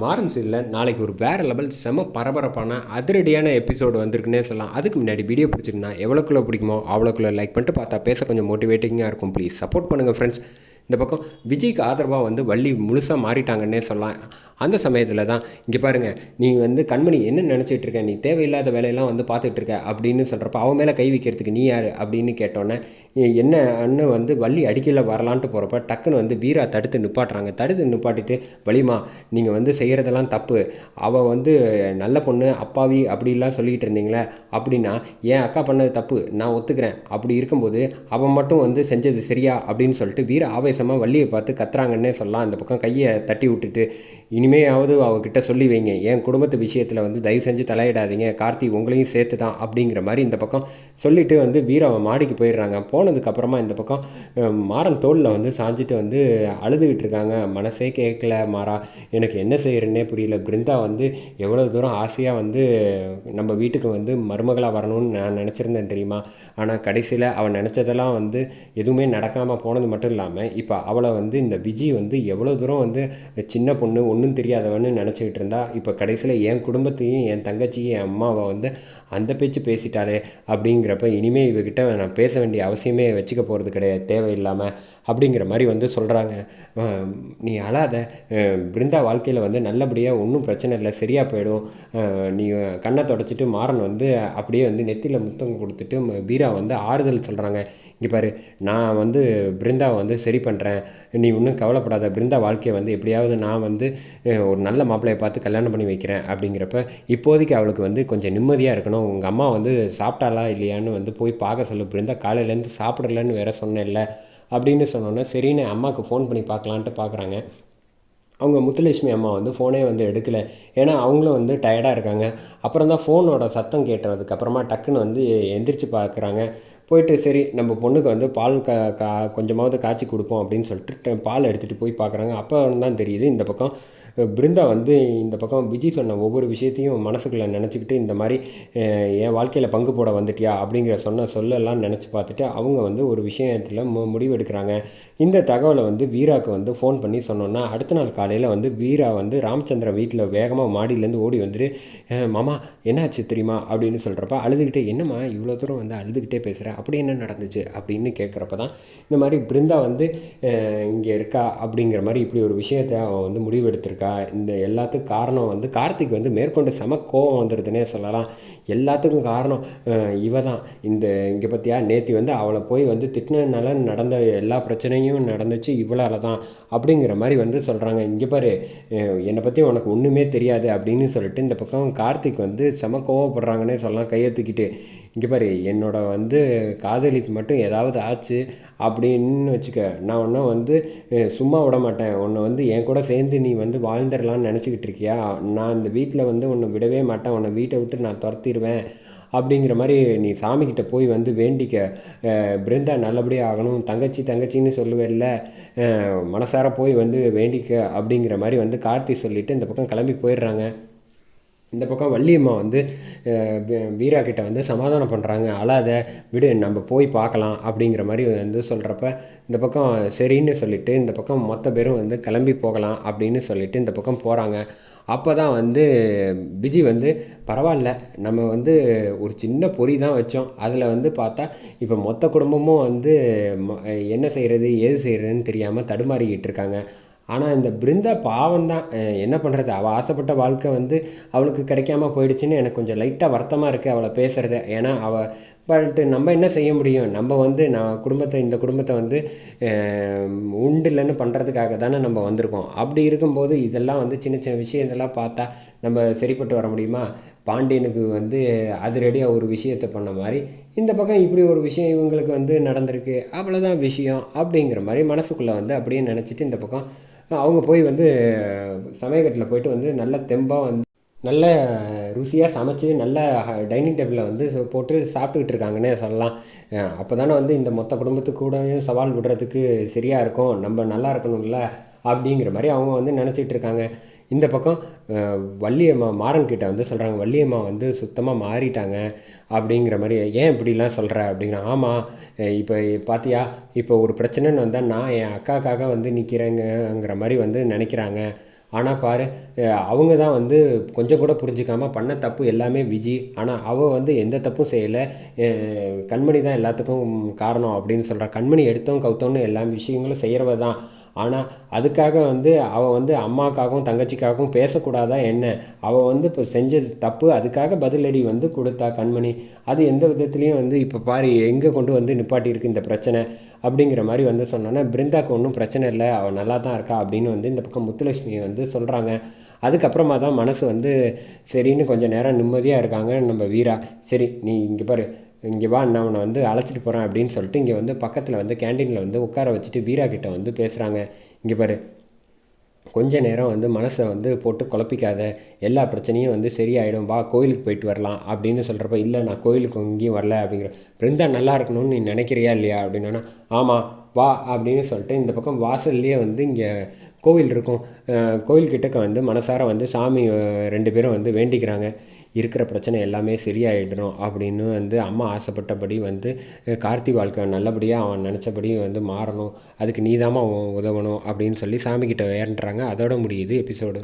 மாறன் சீரில் நாளைக்கு ஒரு வேறு லெவல் செம பரபரப்பான அதிரடியான எபிசோடு வந்திருக்குன்னே சொல்லலாம். அதுக்கு முன்னாடி வீடியோ பிடிச்சிருந்தா எவ்வளோக்குள்ளே பிடிக்குமோ அவ்வளோக்குள்ள லைக் பண்ணிட்டு பார்த்தா பேச கொஞ்சம் மோட்டிவேட்டிங்காக இருக்கும். ப்ளீஸ் சப்போர்ட் பண்ணுங்கள் ஃப்ரெண்ட்ஸ் இந்த பக்கம் விஜய்க்கு ஆதரவாக வந்து வள்ளி முழுசாக மாறிட்டாங்கன்னே சொல்லலாம். அந்த சமயத்தில் தான் இங்கே பாருங்கள் நீ வந்து கண்மணி என்ன நினச்சிட்டு இருக்க? நீ தேவையில்லாத வேலையெல்லாம் வந்து பார்த்துட்டு இருக்க அப்படின்னு சொல்கிறப்ப அவன் மேலே கை வைக்கிறதுக்கு நீ யார்? அப்படின்னு கேட்டோன்னே என்னன்னு வந்து வள்ளி அடிக்கல வரலான்ட்டு போகிறப்ப டக்குன்னு வந்து வீரா தடுத்து நிப்பாட்டுறாங்க. தடுத்து நிப்பாட்டிட்டு வலிமா நீங்கள் வந்து செய்கிறதெல்லாம் தப்பு. அவள் வந்து நல்ல பொண்ணு அப்பாவி அப்படிலாம் சொல்லிக்கிட்டு இருந்தீங்களே அப்படின்னா என் அக்கா பண்ணது தப்பு நான் ஒத்துக்கிறேன். அப்படி இருக்கும்போது அவன் மட்டும் வந்து செஞ்சது சரியா அப்படின்னு சொல்லிட்டு வீர ஆவேசமாக வள்ளியை பார்த்து கத்துறாங்கன்னே சொல்லலாம். அந்த பக்கம் கையை தட்டி விட்டுட்டு இனிமேயாவது அவகிட்ட சொல்லி வைங்க. என் குடும்பத்து விஷயத்தில் வந்து தயவு செஞ்சு தலையிடாதீங்க. கார்த்தி உங்களையும் சேர்த்து தான் அப்படிங்கிற மாதிரி இந்த பக்கம் சொல்லிவிட்டு வந்து வீரவை மாடிக்கு போயிடுறாங்க. போனதுக்கப்புறமா இந்த பக்கம் மாறன் தோளில் வந்து சாஞ்சிட்டு வந்து அழுதுகிட்டு இருக்காங்க. மனசே கேட்கல மாறா. எனக்கு என்ன செய்கிறேன்னே புரியல. பிருந்தா வந்து எவ்வளோ தூரம் ஆசையாக வந்து நம்ம வீட்டுக்கு வந்து மருமகளாக வரணும்னு நான் நினச்சிருந்தேன் தெரியுமா? ஆனால் கடைசியில் அவன் நினச்சதெல்லாம் வந்து எதுவுமே நடக்காமல் போனது மட்டும் இல்லாமல் இப்போ அவளை வந்து இந்த விஜய் வந்து எவ்வளோ தூரம் வந்து சின்ன பொண்ணு ஒன்றும் தெரியாதவன்னு நினச்சிக்கிட்டு இருந்தா இப்போ கடைசியில் என் குடும்பத்தையும் என் தங்கச்சியும் என் அம்மாவை வந்து அந்த பேச்சு பேசிட்டாளே அப்படிங்கிறப்ப இனிமேல் இவகிட்ட நான் பேச வேண்டிய அவசியமே வச்சுக்க போகிறது கிடையாது தேவையில்லாமல் அப்படிங்கிற மாதிரி வந்து சொல்கிறாங்க நீ அழாத. பிருந்தா வாழ்க்கையில் வந்து நல்லபடியாக ஒன்றும் பிரச்சனை இல்லை சரியாக போயிடும். நீ கண்ணை தொடச்சிட்டு மாறன் வந்து அப்படியே வந்து நெத்தியில் முத்தம் கொடுத்துட்டு வீர வீரா வந்து ஆறுதல் சொல்கிறாங்க இங்கே பாரு நான் வந்து பிருந்தாவை வந்து சரி பண்ணுறேன் நீ ஒன்றும் கவலைப்படாத. பிருந்தா வாழ்க்கையை வந்து எப்படியாவது நான் வந்து ஒரு நல்ல மாப்பிள்ளையை பார்த்து கல்யாணம் பண்ணி வைக்கிறேன் அப்படிங்கிறப்ப இப்போதைக்கு அவளுக்கு வந்து கொஞ்சம் நிம்மதியாக இருக்கணும். உங்கள் அம்மா வந்து சாப்பிட்டாளா இல்லையான்னு வந்து போய் பார்க்க சொல்லு. பிருந்தா காலையிலேருந்து சாப்பிடலன்னு வேற சொன்னேன்ல அப்படின்னு சொன்னோன்னே சரின்னு அம்மாவுக்கு ஃபோன் பண்ணி பார்க்கலான்ட்டு பார்க்குறாங்க. அவங்க முத்துலட்சுமி அம்மா வந்து ஃபோனே வந்து எடுக்கலை. ஏன்னா அவங்களும் வந்து டயர்டாக இருக்காங்க. அப்புறம் தான் ஃபோனோட சத்தம் கேட்டதுக்கப்புறமா டக்குன்னு வந்து எந்திரிச்சு பார்க்குறாங்க போயிட்டு சரி நம்ம பொண்ணுக்கு வந்து பால் கா கா கொஞ்சமாவது காய்ச்சி கொடுப்போம் அப்படின்னு சொல்லிட்டு ட- பால் எடுத்துகிட்டு போய் பார்க்குறாங்க அப்போ தான் தெரியுது இந்த பக்கம் பிருந்தா வந்து இந்த பக்கம் விஜய் சொன்ன ஒவ்வொரு விஷயத்தையும் மனசுக்குள்ளே நினச்சிக்கிட்டு இந்த மாதிரி என் வாழ்க்கையில் பங்கு போட வந்துட்டியா? அப்படிங்கிற சொன்ன சொல்லலாம் நினச்சி பார்த்துட்டு அவங்க வந்து ஒரு விஷயத்தில் மு முடிவெடுக்கிறாங்க. இந்த தகவலை வந்து வீராக்கு வந்து ஃபோன் பண்ணி சொன்னோன்னா அடுத்த நாள் காலையில் வந்து வீரா வந்து ராமச்சந்திரன் வீட்டில் வேகமாக மாடியிலேருந்து ஓடி வந்துட்டு மாமா என்னாச்சு தெரியுமா? அப்படின்னு சொல்கிறப்ப அழுதுகிட்டே என்னம்மா இவ்வளோ தூரம் வந்து அழுதுகிட்டே பேசுகிற அப்படி என்ன நடந்துச்சு? அப்படின்னு கேட்குறப்ப தான் இந்த மாதிரி பிருந்தா வந்து இங்கே இருக்கா? அப்படிங்கிற மாதிரி இப்படி ஒரு விஷயத்தை அவன் வந்து முடிவெடுத்திருக்கா. இந்த எல்லாத்துக்கும் காரணம் வந்து கார்த்திக் வந்து மேற்கொண்டு செம கோவம் வந்துடுதுன்னே சொல்லலாம். எல்லாத்துக்கும் காரணம் இவ தான் இந்த இங்கே பற்றியா நேத்தி வந்து அவளை போய் வந்து திட்டினதுனால நடந்த எல்லா பிரச்சனையும் நடந்துச்சு இவளால் தான் அப்படிங்கிற மாதிரி வந்து சொல்கிறாங்க இங்கே பாரு என்னை பற்றி உனக்கு ஒன்றுமே தெரியாது அப்படின்னு சொல்லிட்டு இந்த பக்கம் கார்த்திக் வந்து செம கோவப்படுறாங்கன்னே சொல்லலாம். கையை தூக்கிட்டு இங்கே பாரு என்னோட வந்து காதலிக்கு மட்டும் ஏதாவது ஆச்சு அப்படின்னு வச்சுக்க நான் ஒன்றும் வந்து சும்மா விட மாட்டேன். உன்னை வந்து என் கூட சேர்ந்து நீ வந்து வாழ்ந்துடலான்னு நினச்சிக்கிட்டு இருக்கியா? நான் இந்த வீட்டில் வந்து உன்னை விடவே மாட்டேன். உன்னை வீட்டை விட்டு நான் துரத்திடுவேன். அப்படிங்கிற மாதிரி நீ சாமிக்கிட்ட போய் வந்து வேண்டிக்க. பிருந்தா நல்லபடியாக ஆகணும். தங்கச்சி தங்கச்சின்னு சொல்லுவேல்ல. மனசார போய் வந்து வேண்டிக்க அப்படிங்கிற மாதிரி வந்து கார்த்தி சொல்லிட்டு இந்த பக்கம் கிளம்பி போயிடுறாங்க. இந்த பக்கம் வள்ளியம்மா வந்து வீரா கிட்ட வந்து சமாதானம் பண்ணுறாங்க அழாத விடு நம்ம போய் பார்க்கலாம் அப்படிங்கிற மாதிரி வந்து சொல்கிறப்ப இந்த பக்கம் சரின்னு சொல்லிட்டு இந்த பக்கம் மொத்த பேரும் வந்து கிளம்பி போகலாம் அப்படின்னு சொல்லிவிட்டு இந்த பக்கம் போகிறாங்க அப்போ தான் வந்து விஜி வந்து பரவாயில்ல நம்ம வந்து ஒரு சின்ன பொறி தான் வச்சோம். அதில் வந்து பார்த்தா இப்போ மொத்த குடும்பமும் வந்து என்ன செய்கிறது ஏது செய்கிறதுன்னு தெரியாமல் தடுமாறிக்கிட்டு இருக்காங்க. ஆனால் இந்த பிருந்தா பாவம் தான் என்ன பண்ணுறது அவள் ஆசைப்பட்ட வாழ்க்கை வந்து அவளுக்கு கிடைக்காம போயிடுச்சுன்னு எனக்கு கொஞ்சம் லைட்டாக வருத்தமாக இருக்குது அவளை பேசுகிறது ஏன்னா அவள் பட் நம்ம என்ன செய்ய முடியும்? நம்ம வந்து நான் குடும்பத்தை இந்த குடும்பத்தை வந்து உண்டு இல்லைன்னு பண்ணுறதுக்காக தானே நம்ம வந்திருக்கோம். அப்படி இருக்கும்போது இதெல்லாம் வந்து சின்ன சின்ன விஷயத்தெல்லாம் பார்த்தா நம்ம சரிப்பட்டு வர முடியுமா? பாண்டியனுக்கு வந்து அதிரடியாக ஒரு விஷயத்தை பண்ண மாதிரி இந்த பக்கம் இப்படி ஒரு விஷயம் இவங்களுக்கு வந்து நடந்திருக்கு அவ்வளோதான் விஷயம் அப்படிங்கிற மாதிரி மனசுக்குள்ளே வந்து அப்படியே நினச்சிட்டு இந்த பக்கம் அவங்க போய் வந்து சமயக்கட்டில் போயிட்டு வந்து நல்ல தெம்பாக வந்து நல்ல ருசியாக சமைச்சு நல்ல டைனிங் டேபிளில் வந்து போட்டு சாப்பிட்டுக்கிட்டு இருக்காங்கன்னே சொல்லலாம். அப்போ தானே வந்து இந்த மொத்த குடும்பத்துக்கு கூடயும் சவால் விடுறதுக்கு சரியாக இருக்கும். நம்ம நல்லா இருக்கணும்ல அப்படிங்கிற மாதிரி அவங்க வந்து நினச்சிட்டு இருக்காங்க. இந்த பக்கம் வள்ளியம்மா மாறன்கிட்ட வந்து சொல்கிறாங்க வள்ளியம்மா வந்து சுத்தமாக மாறிட்டாங்க அப்படிங்கிற மாதிரி ஏன் இப்படிலாம் சொல்கிற அப்படிங்கிற ஆமாம் இப்போ பார்த்தியா இப்போ ஒரு பிரச்சனைன்னு வந்தால் நான் என் அக்காக்காக வந்து நிற்கிறேங்கிற மாதிரி வந்து நினைக்கிறாங்க. ஆனால் பாரு அவங்க தான் வந்து கொஞ்சம் கூட புரிஞ்சிக்காமல் பண்ண தப்பு எல்லாமே விஜி. ஆனால் அவள் வந்து எந்த தப்பும் செய்யலை. கண்மணி தான் எல்லாத்துக்கும் காரணம் அப்படின்னு சொல்கிறா கண்மணி எடுத்தோம் கவுத்தோன்னு எல்லா விஷயங்களும் செய்கிறவ தான். ஆனால் அதுக்காக வந்து அவள் வந்து அம்மாக்காகவும் தங்கச்சிக்காகவும் பேசக்கூடாதா என்ன? அவள் வந்து இப்போ செஞ்சது தப்பு அதுக்காக பதிலடி வந்து கொடுத்தா கண்மணி. அது எந்த விதத்துலேயும் வந்து இப்போ பாரு எங்கே கொண்டு வந்து நிப்பாட்டியிருக்கு இந்த பிரச்சனை? அப்படிங்கிற மாதிரி வந்து சொன்னோன்னா பிருந்தாக்கு ஒன்றும் பிரச்சனை இல்லை அவள் நல்லா தான் இருக்கா அப்படின்னு வந்து இந்த பக்கம் முத்துலட்சுமி வந்து சொல்கிறாங்க அதுக்கப்புறமா தான் மனசு வந்து சரின்னு கொஞ்சம் நேரம் நிம்மதியாக இருக்காங்க நம்ம வீரா. சரி நீ இங்கே பாரு இங்கே வா நான் உன்னை வந்து அழைச்சிட்டு போகிறேன் அப்படின்னு சொல்லிட்டு இங்கே வந்து பக்கத்தில் வந்து கேண்டீனில் வந்து உட்கார வச்சுட்டு வீரா கிட்ட வந்து பேசுகிறாங்க இங்கே பாரு கொஞ்ச நேரம் வந்து மனசை வந்து போட்டு குழப்பிக்காத. எல்லா பிரச்சனையும் வந்து சரியாயிடும். வா கோயிலுக்கு போயிட்டு வரலாம் அப்படின்னு சொல்கிறப்ப இல்லை நான் கோயிலுக்கு எங்கேயும் வரல அப்படிங்கிற பிருந்தா நல்லா இருக்கணும்னு நீ நினைக்கிறியா இல்லையா? அப்படின்னா ஆமாம் வா அப்படின்னு சொல்லிட்டு இந்த பக்கம் வாசல்லையே வந்து இங்கே கோவில் இருக்கும். அஹ் கோவில் கிட்டக்க வந்து மனசார வந்து சாமி ரெண்டு பேரும் வந்து வேண்டிக்கிறாங்க. இருக்கிற பிரச்சனை எல்லாமே சரியாயிடணும் அப்படின்னு வந்து அம்மா ஆசைப்பட்டபடி வந்து கார்த்தி வாழ்க்கை நல்லபடியாக அவன் நினச்சபடி வந்து மாறணும். அதுக்கு நீதாம்மா உதவணும் அப்படின்னு சொல்லி சாமிக்கிட்ட வேண்டுறாங்க. அதோட முடியுது எபிசோடு.